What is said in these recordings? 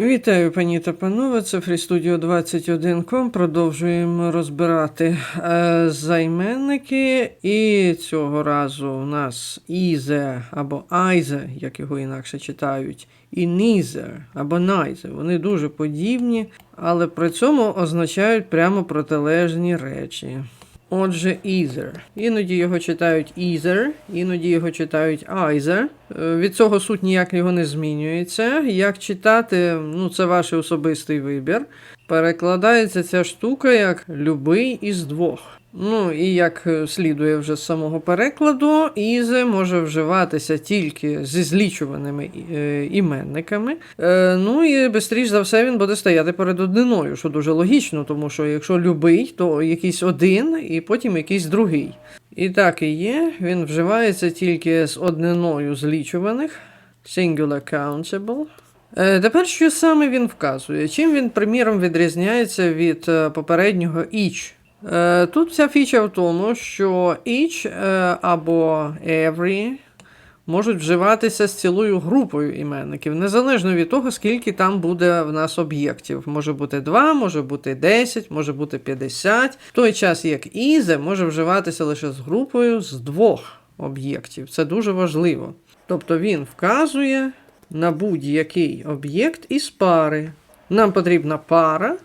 Вітаю, пані та панове. Це FreeStudio 21.com. Продовжуємо розбирати е, займенники. І цього разу у нас ізе або айзе, як його інакше читають, і нізер або найзе. Вони дуже подібні, але при цьому означають прямо протилежні речі. Отже, either. Іноді його читають either, іноді його читають either. Е, Від цього суть ніяк його не змінюється. Як читати, ну це ваш особистий вибір. Перекладається ця штука як любий із двох. Ну і як е, слідує вже з самого перекладу, ізе може вживатися тільки зі злічуваними е, іменниками. Е, ну і бистріш за все він буде стояти перед одниною, що дуже логічно, тому що якщо любий, то якийсь один і потім якийсь другий. І так і є, він вживається тільки з одниною злічуваних, singular countable. Тепер що саме він вказує? Чим він, приміром, відрізняється від попереднього each? Е, Тут вся фіча в тому, що each е, або every можуть вживатися з цілою групою іменників, незалежно від того, скільки там буде в нас об'єктів. Може бути 2, може бути 10, може бути 50. В той час як ізе може вживатися лише з групою з двох об'єктів. Це дуже важливо. Тобто він вказує на будь-який об'єкт із пари. Нам потрібна пара,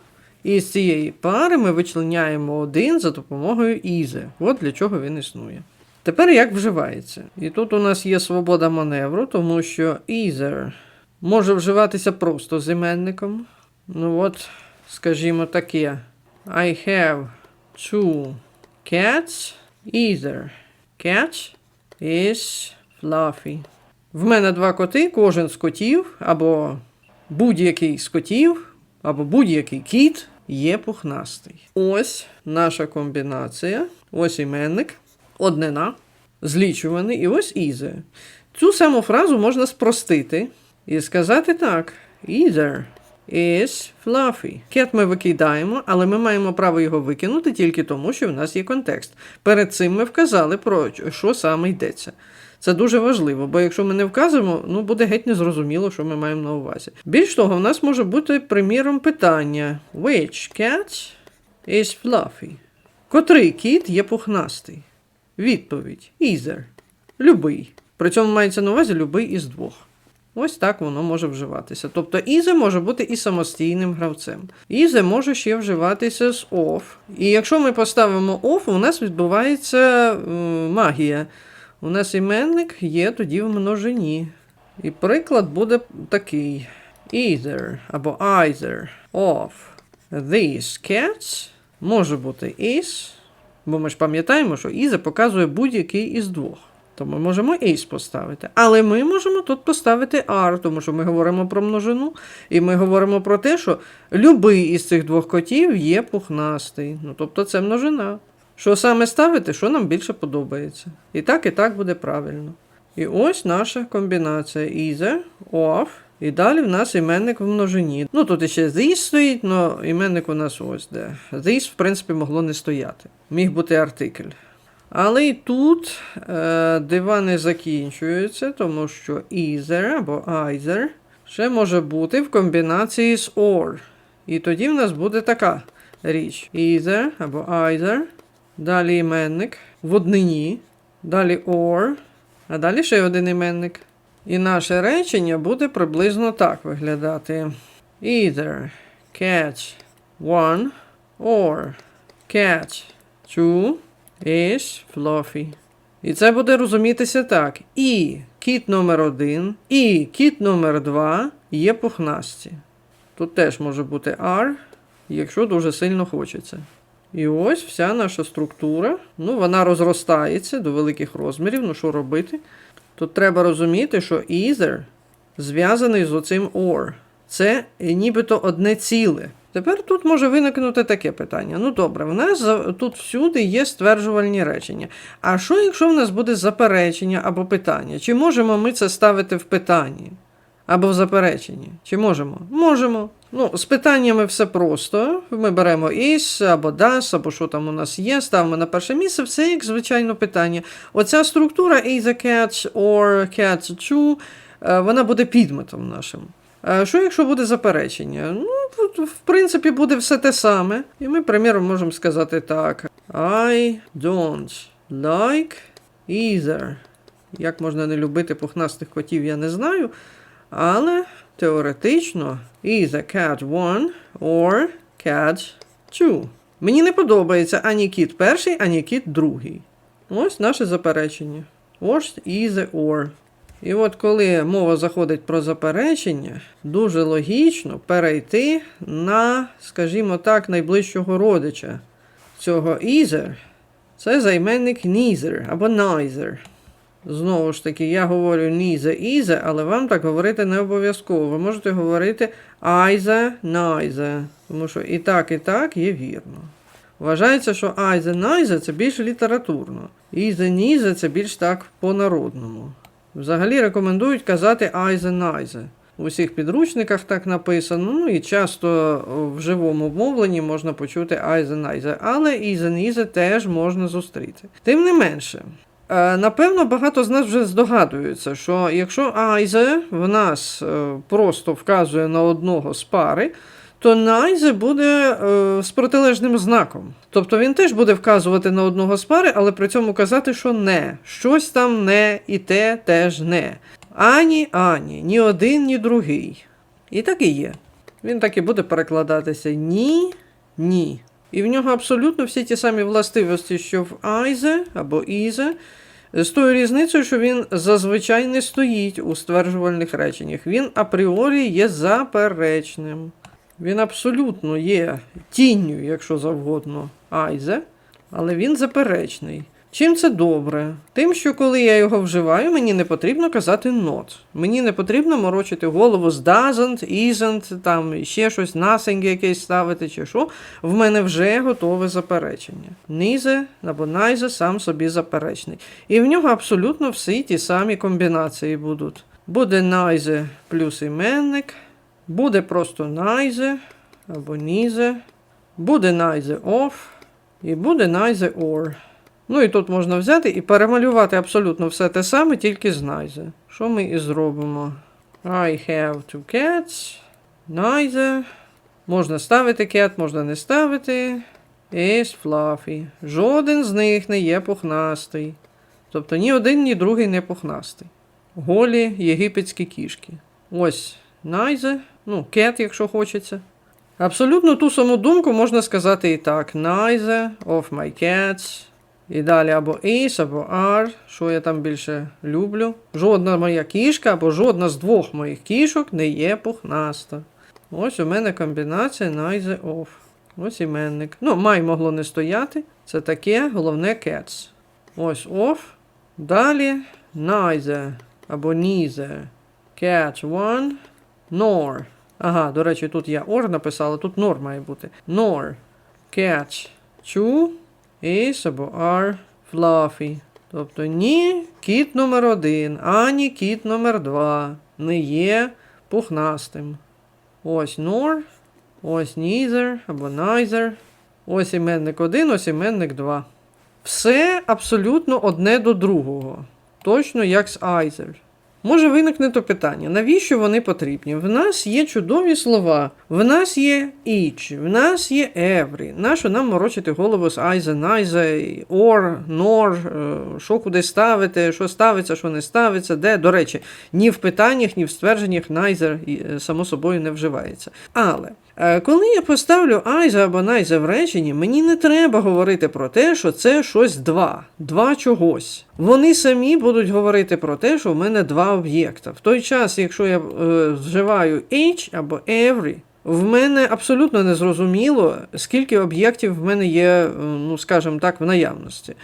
і з цієї пари ми вичленяємо один за допомогою ізе. От для чого він існує. Тепер як вживається? І тут у нас є свобода маневру, тому що either може вживатися просто з іменником. Ну от, скажімо таке. I have two cats. Either cat is fluffy. В мене два коти, кожен з котів, або будь-який з котів, або будь-який кіт є пухнастий. Ось наша комбінація, ось іменник, однина, злічуваний, і ось ізе. Цю саму фразу можна спростити і сказати так: either is fluffy. Cat ми викидаємо, але ми маємо право його викинути тільки тому, що в нас є контекст. Перед цим ми вказали про що саме йдеться. Це дуже важливо, бо якщо ми не вказуємо, ну буде геть незрозуміло, що ми маємо на увазі. Більш того, в нас може бути приміром питання: Which cat is fluffy? Котрий кіт є пухнастий? Відповідь: Either. Любий. При цьому мається на увазі любий із двох. Ось так воно може вживатися. Тобто ізе може бути і самостійним гравцем. Ізе може ще вживатися з off. І якщо ми поставимо off, у нас відбувається магія. У нас іменник є тоді в множині. І приклад буде такий: either або either of these cats може бути is, бо ми ж пам'ятаємо, що ізе показує будь-який із двох. То ми можемо is поставити. Але ми можемо тут поставити are, тому що ми говоримо про множину, і ми говоримо про те, що любий із цих двох котів є пухнастий. Ну, тобто це множина. Що саме ставити, що нам більше подобається. І так, і так буде правильно. І ось наша комбінація either, of, і далі в нас іменник в множині. Ну тут іще this стоїть, але іменник у нас ось де. This, в принципі, могло не стояти. Міг бути артикль. Але і тут е, дива не закінчується, тому що either або either ще може бути в комбінації з or. І тоді в нас буде така річ: either або either. Далі іменник в однині, далі or, а далі ще один іменник. І наше речення буде приблизно так виглядати: Either catch one or catch two is fluffy. І це буде розумітися так. І кіт номер один, і кіт номер два є пухнасті. Тут теж може бути are, якщо дуже сильно хочеться. І ось вся наша структура. Ну, вона розростається до великих розмірів. Ну, що робити? Тут треба розуміти, що either зв'язаний з оцим or. Це нібито одне ціле. Тепер тут може виникнути таке питання. Ну добре, в нас тут всюди є стверджувальні речення. А що, якщо в нас буде заперечення або питання? Чи можемо ми це ставити в питанні? Або в запереченні. Чи можемо? Можемо. Ну, з питаннями все просто. Ми беремо is або das, або що там у нас є, ставимо на перше місце, все як звичайно питання. Оця структура either catch or catch two, е, вона буде підметом нашим. Е, Що якщо буде заперечення? Ну, в принципі, буде все те саме. І ми, приміром, можемо сказати так: I don't like either. Як можна не любити пухнастих котів, я не знаю. Але теоретично either cat 1 or cat 2. Мені не подобається ані кіт перший, ані кіт другий. Ось наше заперечення. Ось either or. І от коли мова заходить про заперечення, дуже логічно перейти на, скажімо так, найближчого родича цього either. Це займенник neither або neither. Знову ж таки, я говорю neither, either, але вам так говорити не обов'язково. Ви можете говорити either, neither. Тому що і так, і так є вірно. Вважається, що either, neither – це більш літературно. Either, neither – це більш так по-народному. Взагалі рекомендують казати neither. У всіх підручниках так написано, ну і часто в живому мовленні можна почути neither, але neither теж можна зустріти. Тим не менше, Е, Напевно, багато з нас вже здогадуються, що якщо Айзе в нас е, просто вказує на одного з пари, то Найзе буде е, з протилежним знаком. Тобто він теж буде вказувати на одного з пари, але при цьому казати, що не. Щось там не, і те теж не. Ані, ані, ні один, ні другий. І так і є. Він так і буде перекладатися ні, ні. І в нього абсолютно всі ті самі властивості, що в Айзе або Ізе, з тою різницею, що він зазвичай не стоїть у стверджувальних реченнях. Він апріорі є заперечним. Він абсолютно є тінню, якщо завгодно, Айзе, але він заперечний. Чим це добре? Тим, що коли я його вживаю, мені не потрібно казати not. Мені не потрібно морочити голову з doesn't, isn't, там ще щось, nothing якесь ставити чи що. В мене вже готове заперечення. Neither або neither сам собі заперечний. І в нього абсолютно всі ті самі комбінації будуть. Буде neither плюс іменник, буде просто neither або neither, буде neither of і буде neither or. Ну і тут можна взяти і перемалювати абсолютно все те саме, тільки з neither. Що ми і зробимо? I have two cats. Neither. Можна ставити cat, можна не ставити. Is fluffy. Жоден з них не є пухнастий. Тобто ні один, ні другий не пухнастий. Голі єгипетські кішки. Ось neither. Ну, cat, якщо хочеться. Абсолютно ту саму думку можна сказати і так: Neither of my cats. І далі або is, або are, що я там більше люблю. Жодна моя кішка або жодна з двох моїх кішок не є пухнаста. Ось у мене комбінація neither of. Ось іменник. Ну, май могло не стояти. Це таке, головне cats. Ось of. Далі neither або neither. Cat one. Nor. Ага, до речі, тут я or написала, тут nor має бути. Nor. Cat two is або are fluffy. Тобто ні кіт номер один, ані кіт номер два не є пухнастим. Ось nor, ось neither або neither. Ось іменник один, ось іменник два. Все абсолютно одне до другого. Точно як з either. Може виникне то питання, навіщо вони потрібні? В нас є чудові слова, в нас є each, в нас є every. Нащо нам морочити голову з айзе, найзе, or, nor, е, що куди ставити, що ставиться, що не ставиться, де. До речі, ні в питаннях, ні в ствердженнях neither, е, само собою, не вживається. Але коли я поставлю either або neither в реченні, мені не треба говорити про те, що це щось два, два чогось. Вони самі будуть говорити про те, що в мене два об'єкта. В той час, якщо я е, вживаю each або every, в мене абсолютно не зрозуміло, скільки об'єктів в мене є, е, ну скажімо так, в наявності.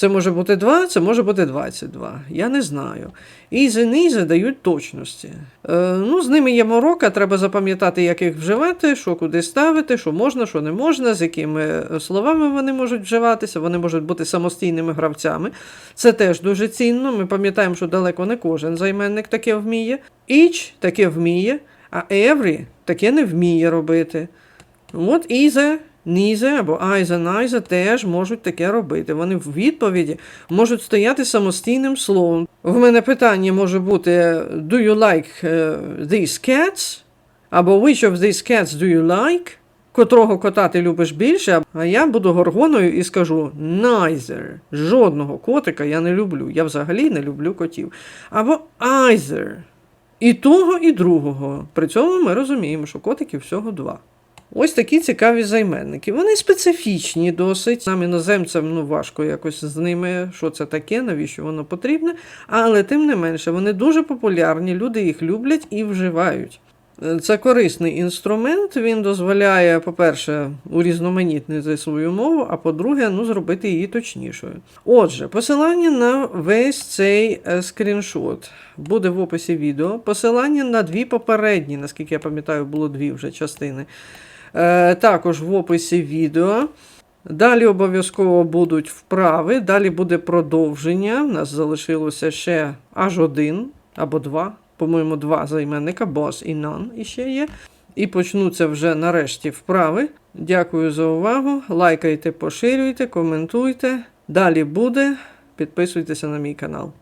Це може бути 2, це може бути 22. Я не знаю. І за низи дають точності. Е, ну, з ними є морока, треба запам'ятати, як їх вживати, що куди ставити, що можна, що не можна, з якими е, словами вони можуть вживатися, вони можуть бути самостійними гравцями. Це теж дуже цінно. Ми пам'ятаємо, що далеко не кожен займенник таке вміє. Each таке вміє, а every таке не вміє робити. От either, neither або either, neither теж можуть таке робити. Вони в відповіді можуть стояти самостійним словом. В мене питання може бути Do you like е, these cats? Або Which of these cats do you like? Котрого кота ти любиш більше, а я буду горгоною і скажу neither. Жодного котика я не люблю. Я взагалі не люблю котів. Або either. І того, і другого. При цьому ми розуміємо, що котиків всього два. Ось такі цікаві займенники. Вони специфічні досить. Нам іноземцям ну, важко якось з ними, що це таке, навіщо воно потрібне. Але тим не менше, вони дуже популярні, люди їх люблять і вживають. Е, Це корисний інструмент. Він дозволяє, по-перше, урізноманітнити свою мову, а по-друге, ну, зробити її точнішою. Отже, посилання на весь цей е, скріншот буде в описі відео. Посилання на дві попередні, наскільки я пам'ятаю, було дві вже частини. Е, також в описі відео. Далі обов'язково будуть вправи, далі буде продовження. У нас залишилося ще аж один або два, по-моєму, два займенника, boss і none іще є. І почнуться вже нарешті вправи. Дякую за увагу. Лайкайте, поширюйте, коментуйте. Далі буде. Підписуйтеся на мій канал.